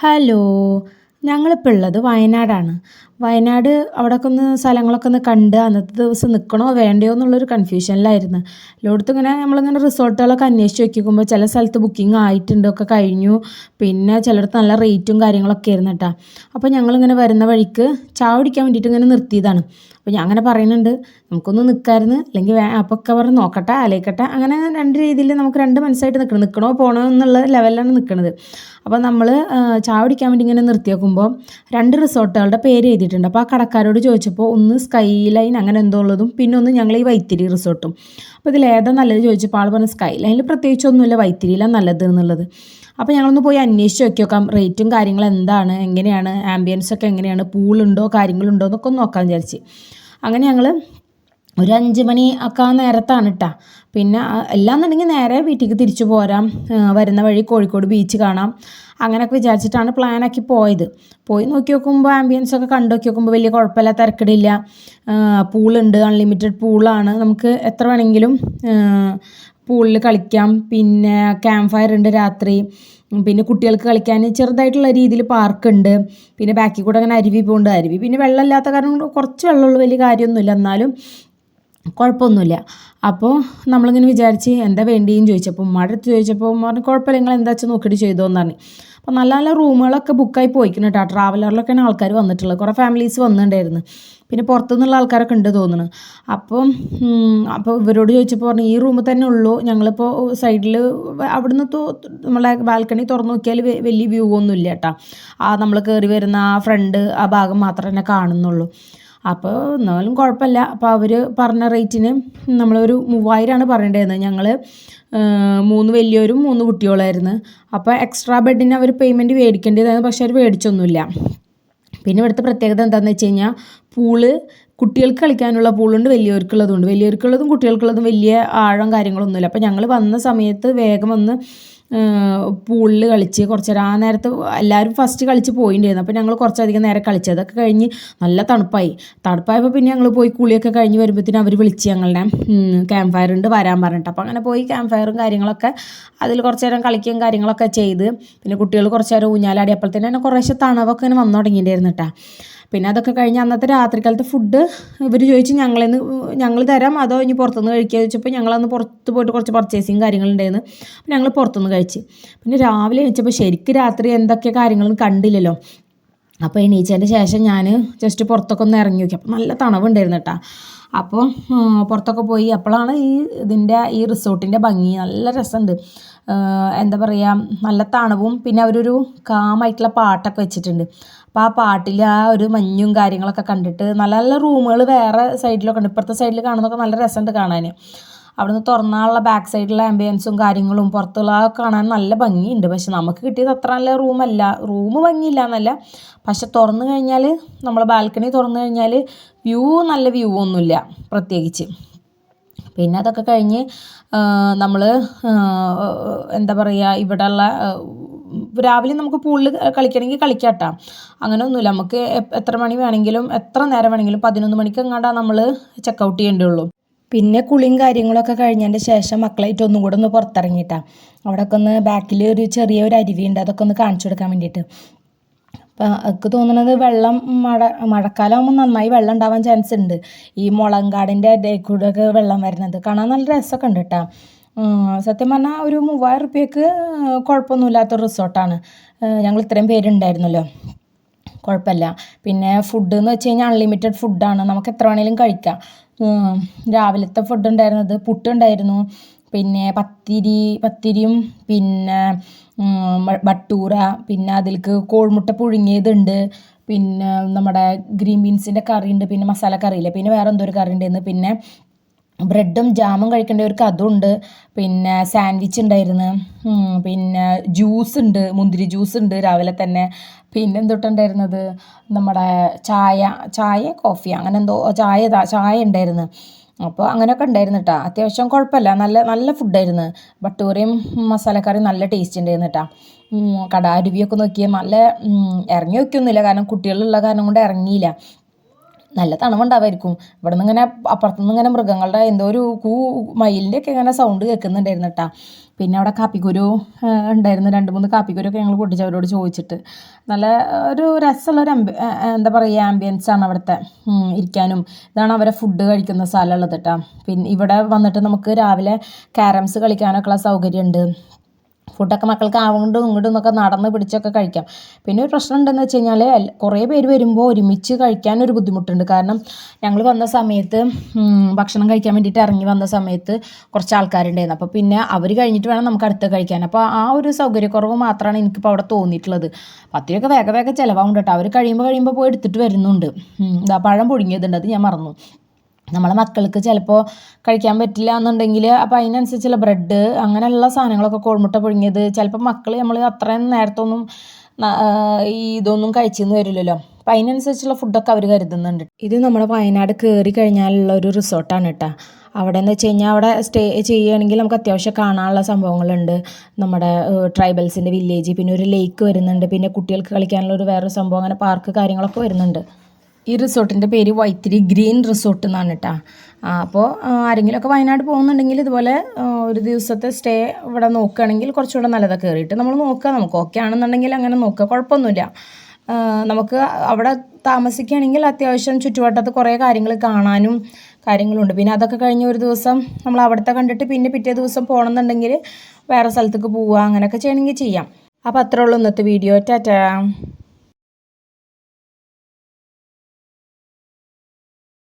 Hello ഞങ്ങളിപ്പോൾ ഉള്ളത് വയനാടാണ്. വയനാട് അവിടെയൊക്കെ ഒന്ന് സ്ഥലങ്ങളൊക്കെ ഒന്ന് കണ്ട് അന്നത്തെ ദിവസം നിൽക്കണോ വേണ്ടയോ എന്നുള്ളൊരു കൺഫ്യൂഷനിലായിരുന്നു എല്ലായിടത്തും ഇങ്ങനെ നമ്മളിങ്ങനെ റിസോർട്ടുകളൊക്കെ അന്വേഷിച്ച് നോക്കിക്കുമ്പോൾ ചില സ്ഥലത്ത് ബുക്കിംഗ് ആയിട്ടുണ്ട് ഒക്കെ കഴിഞ്ഞു. പിന്നെ ചിലടത്ത് നല്ല റേറ്റും കാര്യങ്ങളൊക്കെ ആയിരുന്നു കേട്ടോ. അപ്പോൾ ഞങ്ങളിങ്ങനെ വരുന്ന വഴിക്ക് ചായ കുടിക്കാൻ വേണ്ടിയിട്ട് ഇങ്ങനെ നിർത്തിയതാണ്. അപ്പോൾ ഞാൻ അങ്ങനെ പറയുന്നുണ്ട് നമുക്കൊന്ന് നിൽക്കാമായിരുന്നു അല്ലെങ്കിൽ വേ അപ്പോൾ ഒക്കെ പറഞ്ഞ് നോക്കട്ടെ ആലോചിക്കട്ടെ. അങ്ങനെ രണ്ട് രീതിയിൽ നമുക്ക് രണ്ട് മനസ്സായിട്ട് നിൽക്കണം നിൽക്കണോ പോകണോ എന്നുള്ള ലെവലിലാണ് നിൽക്കുന്നത് അപ്പോൾ നമ്മൾ ചായ കുടിക്കാൻ വേണ്ടി ഇങ്ങനെ നിർത്തി വെക്കുമ്പോൾ രണ്ട് റിസോർട്ടുകളുടെ പേര് എഴുതിയിട്ടുണ്ട് അപ്പോൾ ആ കടക്കാരോട് ചോദിച്ചപ്പോൾ ഒന്ന് സ്കൈ ലൈൻ അങ്ങനെ എന്തോ ഉള്ളതും പിന്നെ ഒന്ന് ഞങ്ങൾ ഈ വൈത്തിരി റിസോർട്ടും അപ്പോൾ ഇതിൽ ഏതാ നല്ലത് ചോദിച്ചപ്പോൾ ആൾ പറഞ്ഞു സ്കൈ ലൈനിൽ പ്രത്യേകിച്ചൊന്നുമില്ല വൈത്തിരിയിലാണ് നല്ലത് എന്നുള്ളത്. അപ്പോൾ ഞങ്ങളൊന്ന് പോയി അന്വേഷിച്ച് നോക്കി നോക്കാം റേറ്റും കാര്യങ്ങളും എന്താണ് എങ്ങനെയാണ് ആംബിയൻസ് ഒക്കെ എങ്ങനെയാണ് പൂളുണ്ടോ കാര്യങ്ങളുണ്ടോ എന്നൊക്കെ ഒന്ന് നോക്കാൻ വിചാരിച്ച്. അങ്ങനെ ഞങ്ങൾ ഒരു അഞ്ച് മണി ഒക്കെ ആ നേരത്താണ് കേട്ടോ പിന്നെ അല്ലാന്നുണ്ടെങ്കിൽ നേരെ വീട്ടിലേക്ക് തിരിച്ചു പോരാം. വരുന്ന വഴി കോഴിക്കോട് ബീച്ച് കാണാം. അങ്ങനെയൊക്കെ വിചാരിച്ചിട്ടാണ് പ്ലാനാക്കി പോയത്. പോയി നോക്കി നോക്കുമ്പോൾ ആംബിയൻസ് ഒക്കെ കണ്ടു. നോക്കി നോക്കുമ്പോൾ വലിയ കുഴപ്പമില്ല തിരക്കിടില്ല. പൂളുണ്ട് അൺലിമിറ്റഡ് പൂളാണ്. നമുക്ക് എത്ര വേണമെങ്കിലും പൂളിൽ കളിക്കാം. പിന്നെ ക്യാമ്പ് ഫയർ ഉണ്ട് രാത്രി. പിന്നെ കുട്ടികൾക്ക് കളിക്കാൻ ചെറുതായിട്ടുള്ള രീതിയിൽ പാർക്കുണ്ട് പിന്നെ ബാക്കിൽ കൂടെ അങ്ങനെ അരുവി പോകുന്നുണ്ട്. അരുവി പിന്നെ വെള്ളമില്ലാത്ത കാരണം കുറച്ച് വെള്ളമുള്ളൂ വലിയ കാര്യമൊന്നുമില്ല. എന്നാലും കുഴപ്പമൊന്നുമില്ല. അപ്പോൾ നമ്മളിങ്ങനെ വിചാരിച്ച് എന്താ വേണ്ടിയെന്ന് ചോദിച്ചപ്പോൾ ഉമ്മയുടെ അടുത്ത് ചോദിച്ചപ്പോൾ ഉമ്മ കുഴപ്പമില്ല നിങ്ങൾ എന്താ വെച്ചാൽ നോക്കിയിട്ട് ചെയ്തോന്ന് പറഞ്ഞു. അപ്പോൾ നല്ല നല്ല റൂമുകളൊക്കെ ബുക്കായി പോയിക്കണം കേട്ടോ. ട്രാവലറിലൊക്കെയാണ് ആൾക്കാർ വന്നിട്ടുള്ളത്. കുറേ ഫാമിലീസ് വന്നിട്ടുണ്ടായിരുന്നു. പിന്നെ പുറത്തുനിന്നുള്ള ആൾക്കാരൊക്കെ ഉണ്ട് തോന്നുന്നു. അപ്പം അപ്പോൾ ഇവരോട് ചോദിച്ചപ്പോൾ പറഞ്ഞു ഈ റൂമിൽ തന്നെ ഉള്ളൂ. ഞങ്ങളിപ്പോൾ സൈഡിൽ അവിടുന്ന് നമ്മളെ ബാൽക്കണി തുറന്നു നോക്കിയാൽ വലിയ വ്യൂ ഒന്നുമില്ല കേട്ടോ. ആ നമ്മൾ കയറി വരുന്ന ആ ഫ്രണ്ട് ആ ഭാഗം മാത്രമേ തന്നെ കാണുന്നുള്ളൂ. അപ്പോൾ എന്നാലും കുഴപ്പമില്ല. അപ്പോൾ അവർ പറഞ്ഞ റേറ്റിന് നമ്മളൊരു മൂവായിരമാണ് പറയേണ്ടത് ഞങ്ങൾ മൂന്ന് വലിയവരും മൂന്ന് കുട്ടികളായിരുന്നു. അപ്പോൾ എക്സ്ട്രാ ബെഡിന് അവർ പേയ്മെന്റ് മേടിക്കേണ്ടതായിരുന്നു പക്ഷേ അവർ മേടിച്ചൊന്നുമില്ല. പിന്നെ ഇവിടുത്തെ പ്രത്യേകത എന്താണെന്ന് വെച്ച് കഴിഞ്ഞാൽ പൂൾ കുട്ടികൾക്ക് കളിക്കാനുള്ള പൂളുണ്ട് വലിയവർക്കുള്ളതുണ്ട്. വലിയവർക്കുള്ളതും കുട്ടികൾക്കുള്ളതും വലിയ ആഴം കാര്യങ്ങളൊന്നുമില്ല. അപ്പോൾ ഞങ്ങൾ വന്ന സമയത്ത് വേഗം വന്ന് പൂളിൽ കളിച്ച് കുറച്ച് നേരം. ആ നേരത്ത് എല്ലാവരും ഫസ്റ്റ് കളിച്ച് പോയിട്ടുണ്ടായിരുന്നു അപ്പോൾ ഞങ്ങൾ കുറച്ചധികം നേരം കളിച്ചു. അതൊക്കെ കഴിഞ്ഞ് നല്ല തണുപ്പായി. തണുപ്പായപ്പോൾ പിന്നെ ഞങ്ങൾ പോയി കുളിയൊക്കെ കഴിഞ്ഞ് വരുമ്പോഴത്തേനും അവർ വിളിച്ച് ഞങ്ങളുടെ ക്യാമ്പ് ഫയർ ഉണ്ട് വരാൻ പറഞ്ഞിട്ട്. അപ്പോൾ അങ്ങനെ പോയി ക്യാമ്പ് ഫയറും കാര്യങ്ങളൊക്കെ അതിൽ കുറച്ച് നേരം കളിക്കുകയും കാര്യങ്ങളൊക്കെ ചെയ്ത്. പിന്നെ കുട്ടികൾ കുറച്ച് നേരം ഊഞ്ഞാലാടി. അപ്പോഴത്തേനും തന്നെ കുറേശ്ശെ തണവൊക്കെ ഇങ്ങനെ വന്നു തുടങ്ങിയിട്ടുണ്ടായിരുന്നു കേട്ടോ പിന്നെ അതൊക്കെ കഴിഞ്ഞ് അന്നത്തെ രാത്രിക്കാലത്തെ ഫുഡ് ഇവർ ചോദിച്ചു ഞങ്ങളിന്ന് ഞങ്ങൾ തരാം അതോ ഇനി പുറത്തുനിന്ന് കഴിക്കുക ചോദിച്ചപ്പോൾ ഞങ്ങളന്ന് പുറത്ത് പോയിട്ട് കുറച്ച് പർച്ചേസിങ് കാര്യങ്ങളുണ്ടായിരുന്നു. അപ്പോൾ ഞങ്ങൾ പുറത്തുനിന്ന് കഴിച്ച്. പിന്നെ രാവിലെ എണീച്ചപ്പോൾ ശരിക്കും രാത്രി എന്തൊക്കെ കാര്യങ്ങളും കണ്ടില്ലല്ലോ. അപ്പോൾ എണീച്ചതിന്റെ ശേഷം ഞാൻ ജസ്റ്റ് പുറത്തൊക്കെ ഒന്ന് ഇറങ്ങി നോക്കി. അപ്പോൾ നല്ല തണവുണ്ടായിരുന്നു കേട്ടോ. അപ്പോൾ പുറത്തൊക്കെ പോയി. അപ്പോഴാണ് ഈ ഇതിന്റെ ഈ റിസോർട്ടിന്റെ ഭംഗി. നല്ല രസമുണ്ട് എന്താ പറയുക നല്ല തണവും പിന്നെ അവരൊരു കാമായിട്ടുള്ള പാട്ടൊക്കെ വെച്ചിട്ടുണ്ട്. അപ്പോൾ ആ പാട്ടിൽ ആ ഒരു മഞ്ഞും കാര്യങ്ങളൊക്കെ കണ്ടിട്ട് നല്ല നല്ല റൂമുകൾ വേറെ സൈഡിലൊക്കെ ഉണ്ട്. ഇപ്പുറത്തെ സൈഡിൽ കാണുന്നതൊക്കെ നല്ല രസമുണ്ട് കാണാൻ അവിടുന്ന് തുറന്നാലുള്ള ബാക്ക് സൈഡിലെ ആംബിയൻസും കാര്യങ്ങളും പുറത്തുള്ള ആ കാണാൻ നല്ല ഭംഗിയുണ്ട്. പക്ഷെ നമുക്ക് കിട്ടിയത് അത്ര നല്ല റൂമല്ല. റൂം ഭംഗിയില്ല എന്നല്ല പക്ഷെ തുറന്നു കഴിഞ്ഞാൽ നമ്മൾ ബാൽക്കണി തുറന്നു കഴിഞ്ഞാൽ വ്യൂ നല്ല വ്യൂ ഒന്നുമില്ല പ്രത്യേകിച്ച്. പിന്നെ അതൊക്കെ കഴിഞ്ഞ് നമ്മൾ എന്താ പറയുക ഇവിടെയുള്ള രാവിലെ നമുക്ക് പൂളിൽ കളിക്കണമെങ്കിൽ കളിക്കാം കേട്ടോ അങ്ങനെ ഒന്നുമില്ല നമുക്ക് എത്ര മണി വേണമെങ്കിലും എത്ര നേരം വേണമെങ്കിലും പതിനൊന്ന് മണിക്ക് എങ്ങാണ്ടാണ് നമ്മൾ ചെക്കൗട്ട് ചെയ്യേണ്ടതുള്ളൂ പിന്നെ കുളിയും കാര്യങ്ങളൊക്കെ കഴിഞ്ഞതിന്റെ ശേഷം മക്കളായിട്ട് ഒന്നും കൂടെ ഒന്ന് പുറത്തിറങ്ങിയിട്ടാണ് അവിടെയൊക്കെ ഒന്ന് ബാക്കിൽ ഒരു ചെറിയ ഒരു അരുവിയുണ്ട്. അതൊക്കെ ഒന്ന് കാണിച്ചു കൊടുക്കാൻ വേണ്ടിയിട്ട്. അപ്പം എനിക്ക് തോന്നുന്നത് വെള്ളം മഴ മഴക്കാലമാകുമ്പോൾ നന്നായി വെള്ളം ഉണ്ടാവാൻ ചാൻസ് ഉണ്ട്. ഈ മുളങ്കാടിന്റെ ഇടയിൽ കൂടെ ഒക്കെ വെള്ളം വരുന്നത് കാണാൻ നല്ല രസമൊക്കെ ഉണ്ട് കേട്ടോ സത്യം പറഞ്ഞാൽ ഒരു മൂവായിരം റുപ്യക്ക് കുഴപ്പമൊന്നുമില്ലാത്ത റിസോർട്ടാണ്. ഞങ്ങൾ ഇത്രയും പേരുണ്ടായിരുന്നല്ലോ. കുഴപ്പമില്ല പിന്നെ ഫുഡ് എന്ന് വെച്ച് കഴിഞ്ഞാൽ അൺലിമിറ്റഡ് ഫുഡാണ് നമുക്ക് എത്ര വേണേലും കഴിക്കാം. രാവിലത്തെ ഫുഡ് ഉണ്ടായിരുന്നത് പുട്ട് ഉണ്ടായിരുന്നു. പിന്നെ പത്തിരി പത്തിരിയും പിന്നെ ബട്ടൂറ പിന്നെ അതിൽക്ക് കോഴിമുട്ട പുഴുങ്ങിയതുണ്ട്. പിന്നെ നമ്മുടെ ഗ്രീൻ ബീൻസിന്റെ കറിയുണ്ട്. പിന്നെ മസാല കറിയില്ല? പിന്നെ വേറെ എന്തോ ഒരു കറി ഉണ്ടായിരുന്നു പിന്നെ ബ്രെഡും ജാമും കഴിക്കേണ്ടവർക്ക് അതുണ്ട്. പിന്നെ സാൻഡ്വിച്ച് ഉണ്ടായിരുന്നു. പിന്നെ ജ്യൂസ് ഉണ്ട്. മുന്തിരി ജ്യൂസ് ഉണ്ട് രാവിലെ തന്നെ. പിന്നെ എന്തൊട്ടുണ്ടായിരുന്നത് നമ്മുടെ ചായ ചായ കോഫി അങ്ങനെ എന്തോ ചായ ചായ ഉണ്ടായിരുന്നു. അപ്പോൾ അങ്ങനെയൊക്കെ ഉണ്ടായിരുന്നു കേട്ടോ അത്യാവശ്യം കുഴപ്പമില്ല. നല്ല നല്ല ഫുഡായിരുന്നു ബട്ടൂറിയും മസാലക്കറിയും നല്ല ടേസ്റ്റ് ഉണ്ടായിരുന്നു കേട്ടോ കടാരുവിയൊക്കെ നോക്കിയാൽ നല്ല ഇറങ്ങി വയ്ക്കൊന്നുമില്ല കാരണം കുട്ടികളുള്ള കാരണം കൊണ്ട് ഇറങ്ങിയില്ല. നല്ല തണുവുണ്ടാവായിരിക്കും. ഇവിടെ നിന്ന് ഇങ്ങനെ അപ്പുറത്തുനിന്ന് ഇങ്ങനെ മൃഗങ്ങളുടെ എന്തോ ഒരു കൂ മയിലിന്റെ ഒക്കെ ഇങ്ങനെ സൗണ്ട് കേൾക്കുന്നുണ്ടായിരുന്നു കേട്ടോ. പിന്നെ അവിടെ കാപ്പിക്കുരു ഉണ്ടായിരുന്നു. രണ്ട് മൂന്ന് കാപ്പിക്കുരു ഒക്കെ ഞങ്ങൾ പൊട്ടിച്ച് അവരോട് ചോദിച്ചിട്ട്. നല്ല ഒരു രസമുള്ള ഒരു എന്താ പറയുക ആംബിയൻസ് ആണ് അവിടുത്തെ. ഇരിക്കാനും. ഇതാണ് അവരെ ഫുഡ് കഴിക്കുന്ന സ്ഥലമുള്ളത് കേട്ടോ. പിന്നെ ഇവിടെ വന്നിട്ട് നമുക്ക് രാവിലെ ക്യാരംസ് കളിക്കാനൊക്കെയുള്ള സൗകര്യമുണ്ട്. ഫുഡൊക്കെ മക്കൾക്ക് അങ്ങോട്ടും ഇങ്ങോട്ടും എന്നൊക്കെ നടന്ന് പിടിച്ചൊക്കെ കഴിക്കാം. പിന്നെ ഒരു പ്രശ്നം ഉണ്ടെന്ന് വെച്ച് കഴിഞ്ഞാൽ കുറേ പേര് വരുമ്പോൾ ഒരുമിച്ച് കഴിക്കാനൊരു ബുദ്ധിമുട്ടുണ്ട്. കാരണം ഞങ്ങൾ വന്ന സമയത്ത് ഭക്ഷണം കഴിക്കാൻ വേണ്ടിയിട്ട് ഇറങ്ങി വന്ന സമയത്ത് കുറച്ച് ആൾക്കാരുണ്ടായിരുന്നു. അപ്പോൾ പിന്നെ അവർ കഴിഞ്ഞിട്ട് വേണം നമുക്ക് അടുത്ത് കഴിക്കാൻ. അപ്പോൾ ആ ഒരു സൗകര്യക്കുറവ് മാത്രമാണ് എനിക്കിപ്പോൾ അവിടെ തോന്നിയിട്ടുള്ളത്. പത്തിരിയൊക്കെ വേഗ വേഗം ചിലവാകും കേട്ടോ. അവർ കഴിയുമ്പോൾ കഴിയുമ്പോൾ പോയി എടുത്തിട്ട് വരുന്നുണ്ട്. പഴം പുഴുങ്ങിയതുണ്ട്. അത് ഞാൻ മറന്നു. നമ്മളെ മക്കൾക്ക് ചിലപ്പോൾ കഴിക്കാൻ പറ്റില്ല എന്നുണ്ടെങ്കിൽ അപ്പോൾ അതിനനുസരിച്ചുള്ള ബ്രെഡ് അങ്ങനെയുള്ള സാധനങ്ങളൊക്കെ കോഴിമുട്ട പുഴുങ്ങിയത് ചിലപ്പോൾ മക്കൾ നമ്മൾ അത്രയും നേരത്തൊന്നും ഈ ഇതൊന്നും കഴിച്ചെന്ന് വരില്ലല്ലോ. അപ്പം അതിനനുസരിച്ചുള്ള ഫുഡൊക്കെ അവർ കരുതുന്നുണ്ട്. ഇത് നമ്മുടെ വയനാട് കയറി കഴിഞ്ഞാലുള്ള ഒരു റിസോർട്ടാണ് കേട്ടോ അവിടെ എന്ന് വെച്ച് കഴിഞ്ഞാൽ അവിടെ സ്റ്റേ ചെയ്യുകയാണെങ്കിൽ നമുക്ക് അത്യാവശ്യം കാണാനുള്ള സംഭവങ്ങളുണ്ട്. നമ്മുടെ ട്രൈബൽസിന്റെ വില്ലേജ് പിന്നെ ഒരു ലേക്ക് വരുന്നുണ്ട്. പിന്നെ കുട്ടികൾക്ക് കളിക്കാനുള്ള ഒരു വേറൊരു സംഭവം അങ്ങനെ പാർക്ക് കാര്യങ്ങളൊക്കെ വരുന്നുണ്ട്. ഈ റിസോർട്ടിന്റെ പേര് വൈത്തിരി ഗ്രീൻ റിസോർട്ട് എന്നാണ് കേട്ടോ അപ്പോൾ ആരെങ്കിലുമൊക്കെ വയനാട് പോകുന്നുണ്ടെങ്കിൽ ഇതുപോലെ ഒരു ദിവസത്തെ സ്റ്റേ ഇവിടെ നോക്കുകയാണെങ്കിൽ കുറച്ചുകൂടെ നല്ലതാണ് കയറിയിട്ട് നമ്മൾ നോക്കുക നമുക്ക് ഓക്കെ ആണെന്നുണ്ടെങ്കിൽ അങ്ങനെ നോക്കുക കുഴപ്പമൊന്നുമില്ല. നമുക്ക് അവിടെ താമസിക്കുകയാണെങ്കിൽ അത്യാവശ്യം ചുറ്റുവട്ടത്ത് കുറേ കാര്യങ്ങൾ കാണാനും കാര്യങ്ങളുണ്ട്. പിന്നെ അതൊക്കെ കഴിഞ്ഞ് ഒരു ദിവസം നമ്മൾ അവിടുത്തെ കണ്ടിട്ട് പിന്നെ പിറ്റേ ദിവസം പോകണമെന്നുണ്ടെങ്കിൽ വേറെ സ്ഥലത്തേക്ക് പോവുക അങ്ങനെയൊക്കെ ചെയ്യണമെങ്കിൽ ചെയ്യാം. അപ്പോൾ അത്രേ ഉള്ളൂ ഇന്നത്തെ വീഡിയോ. ടാറ്റാ.